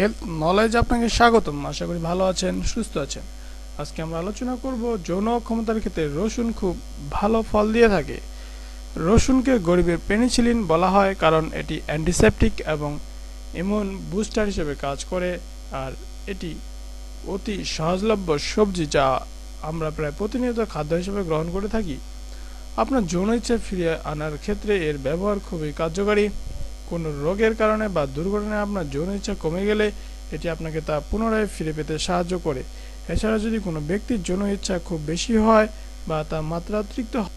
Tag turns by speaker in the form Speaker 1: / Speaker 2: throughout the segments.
Speaker 1: Health knowledge আপনাকে স্বাগতম। আশা করি ভালো আছেন, সুস্থ আছেন। আজকে আমরা আলোচনা করব যৌন ক্ষমতার ক্ষেত্রে রসুন খুব ভালো ফল দিয়ে থাকে। রসুনকে গরিবের পেনিসিলিন বলা হয় কারণ এটি অ্যান্টিসেপটিক এবং ইমিউন বুস্টার হিসেবে কাজ করে আর এটি অতি সহজলভ্য সবজি যা আমরা প্রায় প্রতিনিয়ত খাদ্য হিসেবে গ্রহণ করে থাকি। আপনার যৌন ইচ্ছা ফিরিয়ে আনার ক্ষেত্রে এর ব্যবহার খুবই কার্যকারী। কোনো রোগের কারণে বা দুর্ঘটনায় আপনার যৌন ইচ্ছা কমে গেলে এটি আপনাকে তা পুনরায় ফিরে পেতে সাহায্য করে। এছাড়া যদি কোনো ব্যক্তির যৌন ইচ্ছা খুব বেশি হয় বা তা মাত্রাতিরিক্ত হয়,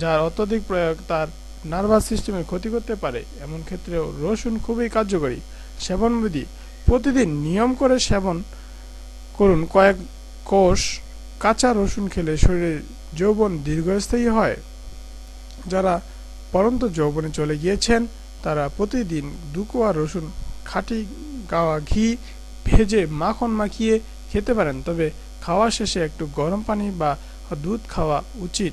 Speaker 1: যার অত্যধিক প্রয়োগ তার নার্ভাস সিস্টেমের ক্ষতি করতে পারে এমন ক্ষেত্রেও রসুন খুবই কার্যকরী। সেবনবিধি প্রতিদিন নিয়ম করে সেবন করুন। কয়েক কোষ কাঁচা রসুন খেলে শরীরের যৌবন দীর্ঘস্থায়ী হয়। যারা পরন্ত যৌবনে চলে গিয়েছেন তারা প্রতিদিন দুকোয়া রসুন, খাঁটি গাওয়া ঘি ভেজে মাখন মাখিয়ে খেতে পারেন। তবে খাওয়া শেষে একটু গরম পানি বা দুধ খাওয়া উচিত।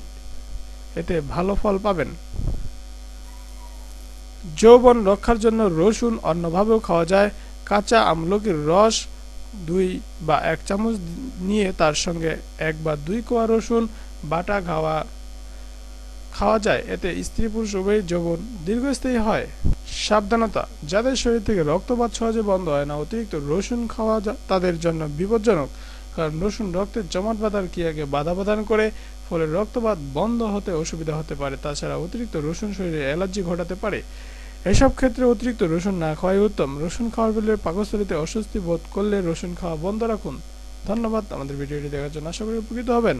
Speaker 1: এতে ভালো ফল পাবেন। যৌবন রক্ষার জন্য রসুন অন্যভাবেও খাওয়া যায়। কাঁচা আমলকির রস দুই বা এক চামচ নিয়ে তার সঙ্গে এক বা দুই কোয়া রসুন, বাটা খাওয়া খাওয়া যায়, এতে স্ত্রী পুরুষ উভয়ের যৌবন দীর্ঘস্থায়ী হয়। সাবধানতা, যাদের শরীর থেকে রক্তপাত সহজে বন্ধ হয় না, অতিরিক্ত রসুন খাওয়া তাদের জন্য বিপজ্জনক। কারণ রসুন রক্তের জমাট বাঁধার ক্রিয়াকে বাধা প্রদান করে, ফলে রক্তপাত বন্ধ হতে অসুবিধা হতে পারে। তাছাড়া অতিরিক্ত রসুন শরীরে অ্যালার্জি ঘটাতে পারে। এসব ক্ষেত্রে অতিরিক্ত রসুন না খাওয়াই উত্তম। রসুন খাওয়ার ফলে পাকস্থলিতে অস্বস্তি বোধ করলে রসুন খাওয়া বন্ধ রাখুন। ধন্যবাদ, আমাদের ভিডিওটি দেখার জন্য আশা করি উপকৃত হবেন।